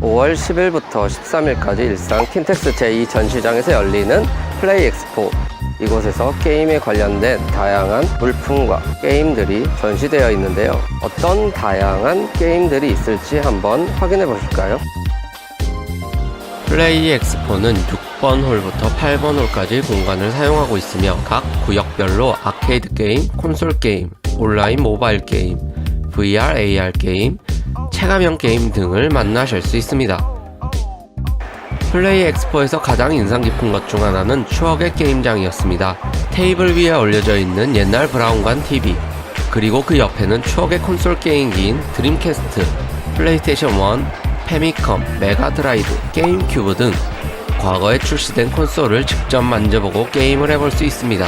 5월 10일부터 13일까지 일산 킨텍스 제2 전시장에서 열리는 플레이 엑스포. 이곳에서 게임에 관련된 다양한 물품과 게임들이 전시되어 있는데요. 어떤 다양한 게임들이 있을지 한번 확인해 보실까요? 플레이 엑스포는 6번 홀부터 8번 홀까지 공간을 사용하고 있으며 각 구역별로 아케이드 게임, 콘솔 게임, 온라인 모바일 게임, VR, AR 게임, 체감형 게임 등을 만나실 수 있습니다. 플레이 엑스포에서 가장 인상 깊은 것 중 하나는 추억의 게임장이었습니다. 테이블 위에 올려져 있는 옛날 브라운관 TV, 그리고 그 옆에는 추억의 콘솔 게임기인 드림캐스트, 플레이스테이션 1, 페미컴, 메가드라이브, 게임큐브 등 과거에 출시된 콘솔을 직접 만져보고 게임을 해볼 수 있습니다.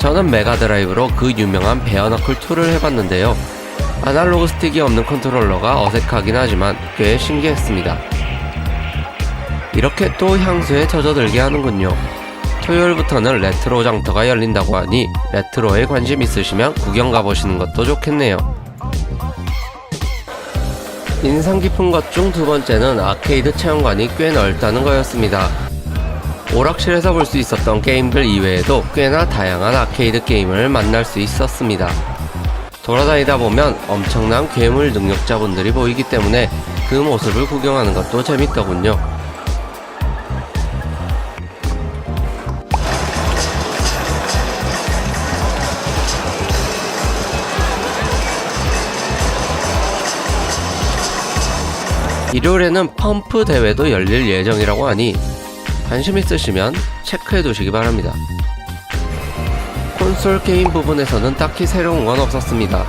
저는 메가드라이브로 그 유명한 베어너클 2를 해봤는데요. 아날로그 스틱이 없는 컨트롤러가 어색하긴 하지만 꽤 신기했습니다. 이렇게 또 향수에 젖어들게 하는군요. 토요일부터는 레트로 장터가 열린다고 하니 레트로에 관심 있으시면 구경 가보시는 것도 좋겠네요. 인상 깊은 것 중 두 번째는 아케이드 체험관이 꽤 넓다는 거였습니다. 오락실에서 볼 수 있었던 게임들 이외에도 꽤나 다양한 아케이드 게임을 만날 수 있었습니다. 돌아다니다 보면 엄청난 괴물 능력자분들이 보이기 때문에 그 모습을 구경하는 것도 재밌더군요. 일요일에는 펌프 대회도 열릴 예정이라고 하니 관심 있으시면 체크해 두시기 바랍니다. 콘솔 게임 부분에서는 딱히 새로운 건 없었습니다.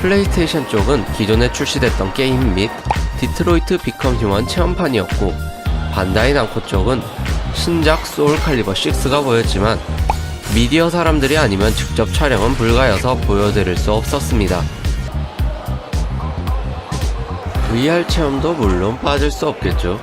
플레이스테이션 쪽은 기존에 출시됐던 게임 및 디트로이트 비컴 휴먼 체험판이었고 반다이 남코 쪽은 신작 소울 칼리버 6가 보였지만 미디어 사람들이 아니면 직접 촬영은 불가여서 보여드릴 수 없었습니다. VR 체험도 물론 빠질 수 없겠죠.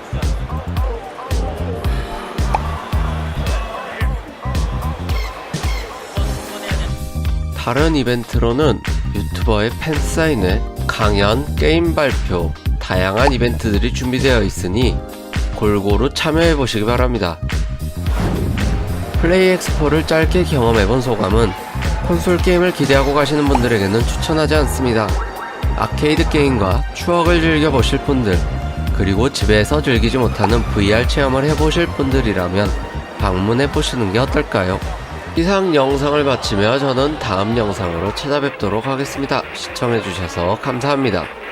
다른 이벤트로는 유튜버의 팬사인회, 강연, 게임 발표, 다양한 이벤트들이 준비되어 있으니 골고루 참여해 보시기 바랍니다. 플레이 엑스포를 짧게 경험해 본 소감은 콘솔 게임을 기대하고 가시는 분들에게는 추천하지 않습니다. 아케이드 게임과 추억을 즐겨보실 분들, 그리고 집에서 즐기지 못하는 VR 체험을 해보실 분들이라면 방문해 보시는 게 어떨까요? 이상 영상을 마치며 저는 다음 영상으로 찾아뵙도록 하겠습니다. 시청해주셔서 감사합니다.